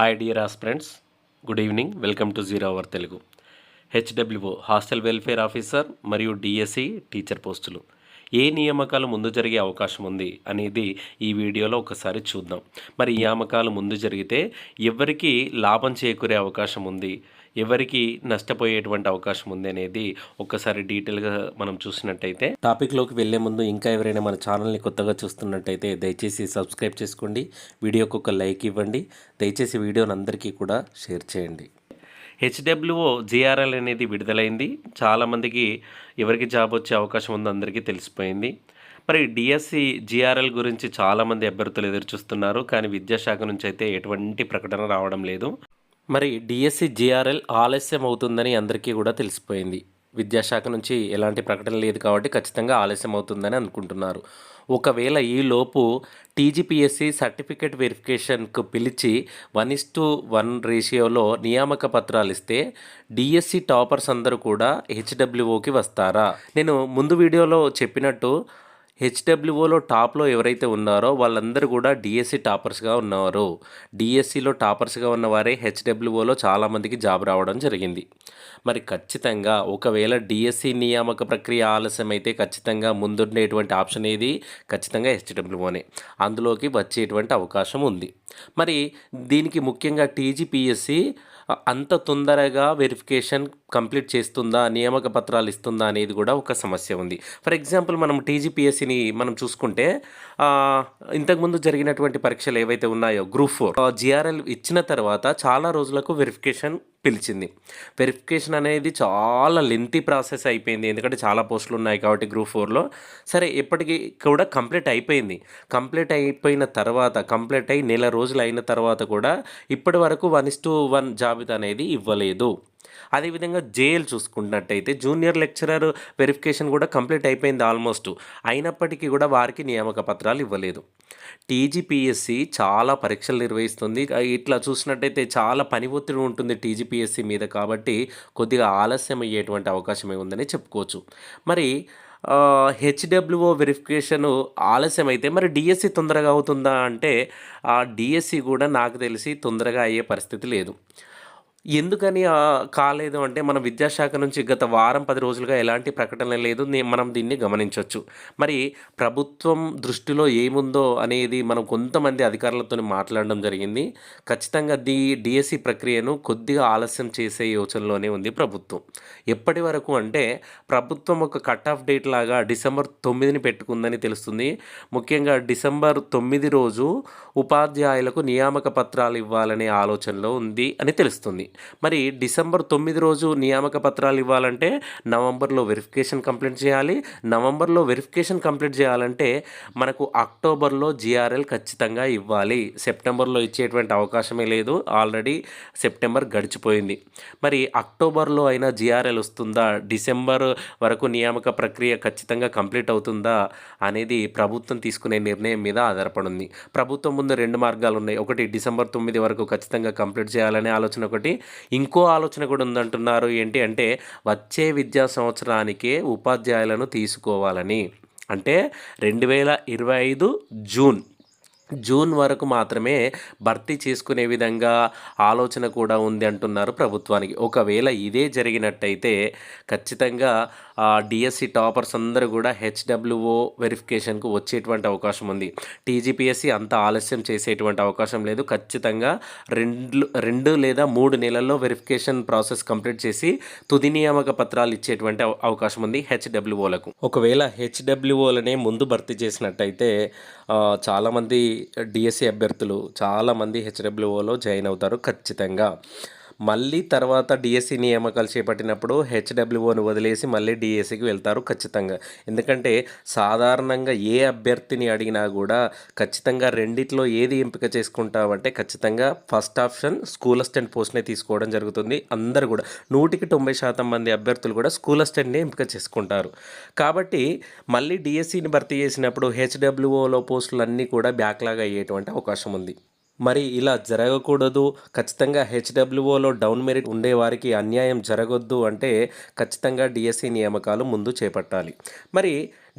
Hi dear aspirants good evening welcome to zero hour Telugu HWO hostel welfare officer మరియు DSC teacher పోస్టులు ఏ నియామకాలు ముందు జరిగే అవకాశం ఉంది అనేది ఈ వీడియోలో ఒకసారి చూద్దాం. మరి నియామకాలు ముందు జరిగితే ఎవరికి లాభం చేకూరే అవకాశం ఉంది? ఎవరికి నష్టపోయేటువంటి అవకాశం ఉంది అనేది ఒక్కసారి డీటెయిల్గా మనం చూసినట్టయితే టాపిక్లోకి వెళ్ళే ముందు ఇంకా ఎవరైనా మన ఛానల్ని కొత్తగా చూస్తున్నట్టయితే దయచేసి సబ్స్క్రైబ్ చేసుకోండి. వీడియోకి ఒక లైక్ ఇవ్వండి. దయచేసి వీడియోని అందరికీ కూడా షేర్ చేయండి. హెచ్డబ్ల్యూఓ జిఆర్ఎల్ అనేది విడుదలైంది. చాలామందికి ఎవరికి జాబ్ వచ్చే అవకాశం ఉందో అందరికీ తెలిసిపోయింది. మరి డిఎస్సి జిఆర్ఎల్ గురించి చాలామంది అభ్యర్థులు ఎదురు చూస్తున్నారు కానీ విద్యాశాఖ నుంచి అయితే ఎటువంటి ప్రకటన రావడం లేదు. మరి డిఎస్సి జిఆర్ఎల్ ఆలస్యం అవుతుందని అందరికీ కూడా తెలిసిపోయింది. విద్యాశాఖ నుంచి ఎలాంటి ప్రకటన లేదు కాబట్టి ఖచ్చితంగా ఆలస్యం అవుతుందని అనుకుంటున్నారు. ఒకవేళ ఈలోపు టీజీపీఎస్సి సర్టిఫికేట్ వెరిఫికేషన్కు పిలిచి వన్ ఇస్ టు వన్ రేషియోలో నియామక పత్రాలు ఇస్తే డిఎస్సి టాపర్స్ అందరూ కూడా హెచ్డబ్ల్యూఓకి వస్తారా? నేను ముందు వీడియోలో చెప్పినట్టు హెచ్డబ్ల్యూఓలో టాప్లో ఎవరైతే ఉన్నారో వాళ్ళందరూ కూడా డిఎస్సి టాపర్స్గా ఉన్నారు. డిఎస్సిలో టాపర్స్గా ఉన్నవారే హెచ్డబ్ల్యూఓలో చాలామందికి జాబ్ రావడం జరిగింది. మరి ఖచ్చితంగా ఒకవేళ డిఎస్సి నియామక ప్రక్రియ ఆలస్యం అయితే ఖచ్చితంగా ముందుండేటువంటి ఆప్షన్ ఏది? ఖచ్చితంగా హెచ్డబ్ల్యూఓనే. అందులోకి వచ్చేటువంటి అవకాశం ఉంది. మరి దీనికి ముఖ్యంగా టీజీపీఎస్సి అంత తొందరగా వెరిఫికేషన్ కంప్లీట్ చేస్తుందా నియామక పత్రాలు ఇస్తుందా అనేది కూడా ఒక సమస్య ఉంది. ఫర్ ఎగ్జాంపుల్ మనం టీజీపీఎస్సిని మనం చూసుకుంటే ఇంతకుముందు జరిగినటువంటి పరీక్షలు ఏవైతే ఉన్నాయో గ్రూప్ ఫోర్ జిఆర్ఎల్ ఇచ్చిన తర్వాత చాలా రోజులకు వెరిఫికేషన్ పిలిచింది. వెరిఫికేషన్ అనేది చాలా లెంతీ ప్రాసెస్ అయిపోయింది. ఎందుకంటే చాలా పోస్టులు ఉన్నాయి కాబట్టి గ్రూప్ ఫోర్లో సరే ఇప్పటికీ కూడా కంప్లీట్ అయిపోయింది. కంప్లీట్ అయిపోయిన తర్వాత కంప్లీట్ అయి నెల రోజులు అయిన తర్వాత కూడా ఇప్పటి వరకు వన్ ఇస్ టు వన్ జాబితా అనేది ఇవ్వలేదు. అదేవిధంగా జేఎల్ చూసుకున్నట్టయితే జూనియర్ లెక్చరర్ వెరిఫికేషన్ కూడా కంప్లీట్ అయిపోయింది ఆల్మోస్ట్. అయినప్పటికీ కూడా వారికి నియామక పత్రాలు ఇవ్వలేదు. టీజీపీఎస్సి చాలా పరీక్షలు నిర్వహిస్తుంది. ఇట్లా చూసినట్టయితే చాలా పని ఒత్తిడి ఉంటుంది టీజీపీఎస్సి మీద కాబట్టి కొద్దిగా ఆలస్యం అయ్యేటువంటి అవకాశమే ఉందని చెప్పుకోవచ్చు. మరి హెచ్డబ్ల్యూఓ వెరిఫికేషన్ ఆలస్యం అయితే మరి డిఎస్సి తొందరగా అవుతుందా అంటే ఆ డిఎస్సి కూడా నాకు తెలిసి తొందరగా అయ్యే పరిస్థితి లేదు. ఎందుకని కాలేదు అంటే మన విద్యాశాఖ నుంచి గత వారం పది రోజులుగా ఎలాంటి ప్రకటన లేదు. మనం దీన్ని గమనించవచ్చు మరి ప్రభుత్వం దృష్టిలో ఏముందో అనేది మనం కొంతమంది అధికారులతో మాట్లాడడం జరిగింది. ఖచ్చితంగా ది డిఎస్సి ప్రక్రియను కొద్దిగా ఆలస్యం చేసే యోచనలోనే ఉంది ప్రభుత్వం. ఎప్పటి వరకు అంటే ప్రభుత్వం ఒక కట్ ఆఫ్ డేట్ లాగా డిసెంబర్ తొమ్మిదిని పెట్టుకుందని తెలుస్తుంది. ముఖ్యంగా డిసెంబర్ తొమ్మిది రోజు ఉపాధ్యాయులకు నియామక పత్రాలు ఇవ్వాలనే ఆలోచనలో ఉంది అని తెలుస్తుంది. మరి డిసెంబర్ తొమ్మిది రోజు నియామక పత్రాలు ఇవ్వాలంటే నవంబర్లో వెరిఫికేషన్ కంప్లీట్ చేయాలి. నవంబర్లో వెరిఫికేషన్ కంప్లీట్ చేయాలంటే మనకు అక్టోబర్లో జిఆర్ఎల్ ఖచ్చితంగా ఇవ్వాలి. సెప్టెంబర్లో ఇచ్చేటువంటి అవకాశమే లేదు. ఆల్రెడీ సెప్టెంబర్ గడిచిపోయింది. మరి అక్టోబర్లో అయినా జిఆర్ఎల్ వస్తుందా? డిసెంబర్ వరకు నియామక ప్రక్రియ ఖచ్చితంగా కంప్లీట్ అవుతుందా? అనేది ప్రభుత్వం తీసుకునే నిర్ణయం మీద ఆధారపడి ఉంది ప్రభుత్వం ముందు రెండు మార్గాలు ఉన్నాయి ఒకటి డిసెంబర్ తొమ్మిది వరకు ఖచ్చితంగా కంప్లీట్ చేయాలనే ఆలోచన ఒకటి. ఇంకో ఆలోచన కూడా ఉందంటున్నారు. ఏంటి అంటే వచ్చే విద్యా సంవత్సరానికే ఉపాధ్యాయులను తీసుకోవాలని. అంటే రెండు వేల ఇరవై ఐదు జూన్ జూన్ వరకు మాత్రమే భర్తీ చేసుకునే విధంగా ఆలోచన కూడా ఉంది అంటున్నారు ప్రభుత్వానికి. ఒకవేళ ఇదే జరిగినట్టయితే ఖచ్చితంగా డిఎస్సి టాపర్స్ అందరూ కూడా హెచ్డబ్ల్యూఓ వెరిఫికేషన్కు వచ్చేటువంటి అవకాశం ఉంది. టీజీపీఎస్సి అంత ఆలస్యం చేసేటువంటి అవకాశం లేదు. ఖచ్చితంగా రెండు రెండు లేదా మూడు నెలల్లో వెరిఫికేషన్ ప్రాసెస్ కంప్లీట్ చేసి తుది నియామక పత్రాలు ఇచ్చేటువంటి అవ- అవకాశం ఉంది హెచ్డబ్ల్యూఓలకు. ఒకవేళ హెచ్డబ్ల్యూఓలనే ముందు భర్తీ చేసినట్టయితే చాలామంది డిఎస్సి అభ్యర్థులు చాలామంది హెచ్డబ్ల్యూఓలో జాయిన్ అవుతారు ఖచ్చితంగా. మళ్ళీ తర్వాత డిఎస్సి నియామకాలు చేపట్టినప్పుడు హెచ్డబ్ల్యూఓని వదిలేసి మళ్ళీ డిఎస్సికి వెళ్తారు ఖచ్చితంగా. ఎందుకంటే సాధారణంగా ఏ అభ్యర్థిని అడిగినా కూడా ఖచ్చితంగా రెండిట్లో ఏది ఎంపిక చేసుకుంటామంటే ఖచ్చితంగా ఫస్ట్ ఆప్షన్ స్కూల్ అసిస్టెంట్ పోస్ట్నే తీసుకోవడం జరుగుతుంది. అందరు కూడా నూటికి తొంభై శాతం మంది అభ్యర్థులు కూడా స్కూల్ అసిస్టెంట్ని ఎంపిక చేసుకుంటారు. కాబట్టి మళ్ళీ డిఎస్సిని భర్తీ చేసినప్పుడు హెచ్డబ్ల్యూఓలో పోస్టులు అన్నీ కూడా బ్యాక్లాగ్ అయ్యేటువంటి అవకాశం ఉంది. మరి ఇలా జరగకూడదు. ఖచ్చితంగా హెచ్డబ్ల్యూఓలో డౌన్ మెరిట్ ఉండేవారికి అన్యాయం జరగొద్దు అంటే ఖచ్చితంగా డిఎస్సి నియామకాలు ముందు చేపట్టాలి. మరి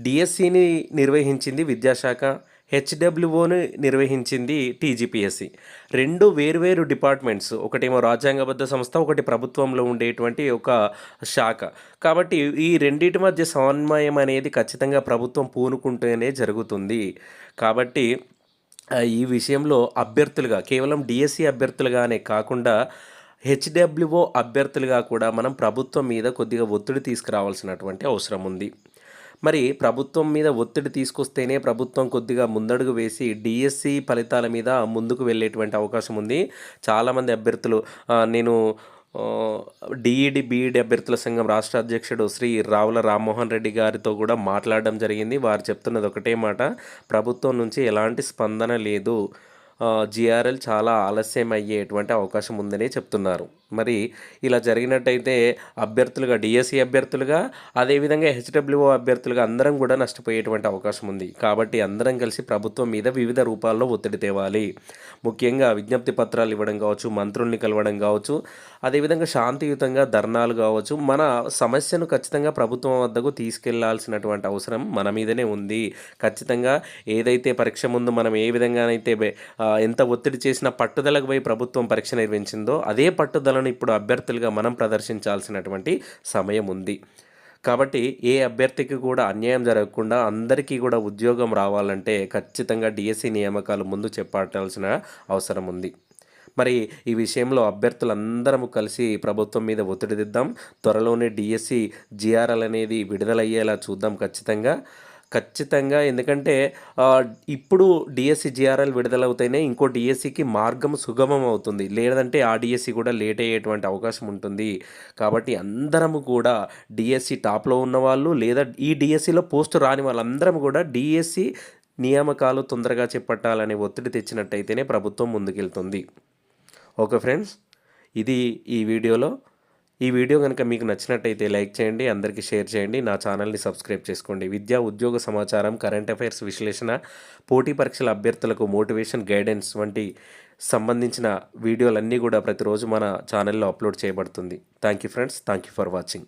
డిఎస్సిని నిర్వహించింది విద్యాశాఖ హెచ్డబ్ల్యూఓను నిర్వహించింది టీజీపీఎస్సి. రెండు వేరువేరు డిపార్ట్మెంట్స్ ఒకటేమో రాజ్యాంగబద్ధ సంస్థ ఒకటి ప్రభుత్వంలో ఉండేటువంటి ఒక శాఖ. కాబట్టి ఈ రెండింటి మధ్య సమన్వయం అనేది ఖచ్చితంగా ప్రభుత్వం పూనుకుంటూనే జరుగుతుంది. కాబట్టి ఈ విషయంలో అభ్యర్థులుగా కేవలం డిఎస్సి అభ్యర్థులుగానే కాకుండా హెచ్డబ్ల్యూఓ అభ్యర్థులుగా కూడా మనం ప్రభుత్వం మీద కొద్దిగా ఒత్తిడి తీసుకురావాల్సినటువంటి అవసరం ఉంది. మరి ప్రభుత్వం మీద ఒత్తిడి తీసుకొస్తేనే ప్రభుత్వం కొద్దిగా ముందడుగు వేసి డిఎస్సి ఫలితాల మీద ముందుకు వెళ్ళేటువంటి అవకాశం ఉంది. చాలామంది అభ్యర్థులు నేను డిఈడి బీఈడి అభ్యర్థుల సంఘం రాష్ట్ర అధ్యక్షుడు శ్రీ రావుల రామ్మోహన్ రెడ్డి గారితో కూడా మాట్లాడడం జరిగింది. వారు చెప్తున్నది ఒకటే మాట. ప్రభుత్వం నుంచి ఎలాంటి స్పందన లేదు. జిఆర్ఎల్ చాలా ఆలస్యం అయ్యేటువంటి అవకాశం ఉందని చెప్తున్నారు. మరి ఇలా జరిగినట్టయితే అభ్యర్థులుగా డిఎస్సి అభ్యర్థులుగా అదేవిధంగా హెచ్డబ్ల్యూఓ అభ్యర్థులుగా అందరం కూడా నష్టపోయేటువంటి అవకాశం ఉంది. కాబట్టి అందరం కలిసి ప్రభుత్వం మీద వివిధ రూపాల్లో ఒత్తిడి తేవాలి. ముఖ్యంగా విజ్ఞప్తి పత్రాలు ఇవ్వడం కావచ్చు మంత్రుల్ని కలవడం కావచ్చు అదేవిధంగా శాంతియుతంగా ధర్నాలు కావచ్చు మన సమస్యను ఖచ్చితంగా ప్రభుత్వం వద్దకు తీసుకెళ్ళాల్సినటువంటి అవసరం మన మీదనే ఉంది. ఖచ్చితంగా ఏదైతే పరీక్ష ముందు మనం ఏ విధంగానైతే ఎంత ఒత్తిడి చేసినా పట్టుదలకు పోయి ప్రభుత్వం పరీక్ష నిర్వహించిందో అదే పట్టుదల పట్టుదలను ఇప్పుడు అభ్యర్థులుగా మనం ప్రదర్శించాల్సినటువంటి సమయం ఉంది. కాబట్టి ఏ అభ్యర్థికి కూడా అన్యాయం జరగకుండా అందరికీ కూడా ఉద్యోగం రావాలంటే ఖచ్చితంగా డిఎస్సి నియామకాలు ముందు చెప్పాటాల్సిన అవసరం ఉంది. మరి ఈ విషయంలో అభ్యర్థులందరము కలిసి ప్రభుత్వం మీద ఒత్తిడి దిద్దాం త్వరలోనే డిఎస్సి జిఆర్ఎల్ అనేది విడుదలయ్యేలా చూద్దాం ఖచ్చితంగా. ఖచ్చితంగా. ఎందుకంటే ఇప్పుడు డిఎస్సి జిఆర్ఎల్ విడుదలవుతేనే ఇంకో డిఎస్సికి మార్గం సుగమం అవుతుంది. లేదంటే ఆ డిఎస్సి కూడా లేట్ అయ్యేటువంటి అవకాశం ఉంటుంది. కాబట్టి అందరము కూడా డిఎస్సి టాప్లో ఉన్నవాళ్ళు లేదా ఈ డిఎస్సిలో పోస్ట్ రాని వాళ్ళందరం కూడా డిఎస్సి నియామకాలు తొందరగా చేపట్టాలనే ఒత్తిడి తెచ్చినట్టయితేనే ప్రభుత్వం ముందుకెళ్తుంది. ఓకే ఫ్రెండ్స్ ఇది ఈ వీడియోలో. ఈ వీడియో కనుక మీకు నచ్చినట్టయితే లైక్ చేయండి అందరికీ షేర్ చేయండి నా ఛానల్ని సబ్స్క్రైబ్ చేసుకోండి. విద్యా ఉద్యోగ సమాచారం కరెంట్ అఫైర్స్ విశ్లేషణ పోటీ పరీక్షల అభ్యర్థులకు మోటివేషన్ గైడెన్స్ వంటి సంబంధించిన వీడియోలన్నీ కూడా ప్రతిరోజు మన ఛానల్లో అప్లోడ్ చేయబడుతుంది. Thank you friends thank you for watching.